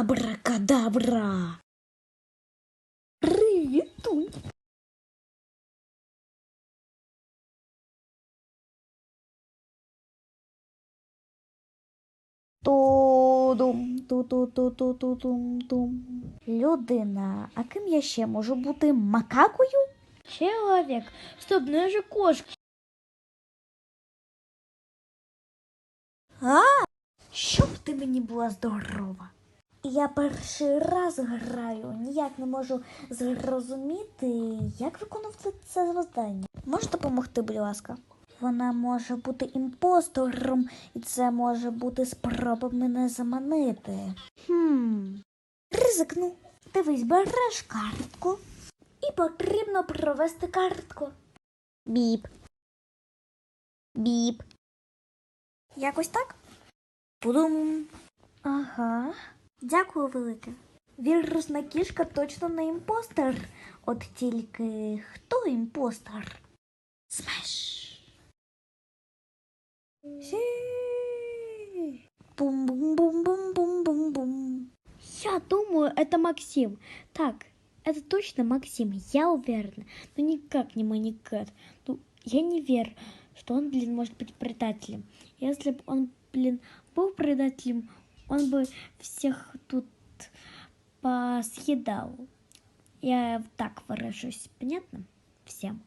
Абракадабра. Ритуй. Тудум, ту-ту-ту-ту-ту-тум-тум. Людина, а ким я ще можу бути макакою? Человек. Стоп, ну я же кошка. Щоб ти мені була здорова. Я перший раз граю, ніяк не можу зрозуміти, як виконувати це завдання. Можеш допомогти, будь ласка? Вона може бути імпостором, і це може бути спроба мене заманити. Хм. Ризикну. Дивись, береш картку, і потрібно провести картку. Біп. Біп. Якось так? Пудум. Ага. Дякую велике. Вірусна кішка точно не імпостер. От тільки хто імпостер? Смеш. Бум-бум-бум-бум-бум-бум-бум. Я думаю, это Максим. Так, это точно Максим, я уверена. Но никак не Маникет. Ну, я не верю, что он, блин, может быть предателем. Если бы он, блин, был предателем, он бы всех тут посъедал. Я так выражусь, понятно? Всем.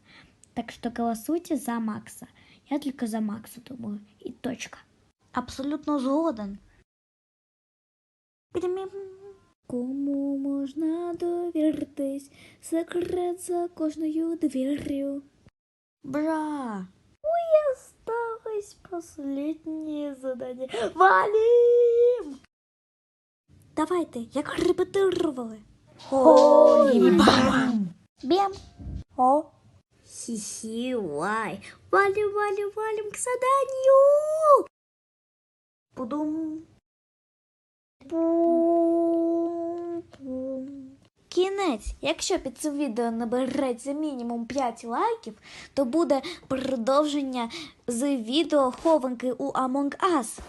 Так что голосуйте за Макса. Я только за Макса думаю. И точка. Абсолютно згоден. Пірімім. Кому можна довіритись? Секрет за кожною дверью. Бра. Осталось последнее задание. Валим! Давайте, як репетирували. Бам! Бєм. О. Хи-хи, лай. Валим, валим, валим к заданию! Пудум. Пум-пум. Кінець. Якщо під цим відео набереться мінімум 5 лайків, то буде продовження з відео хованки у Among Us.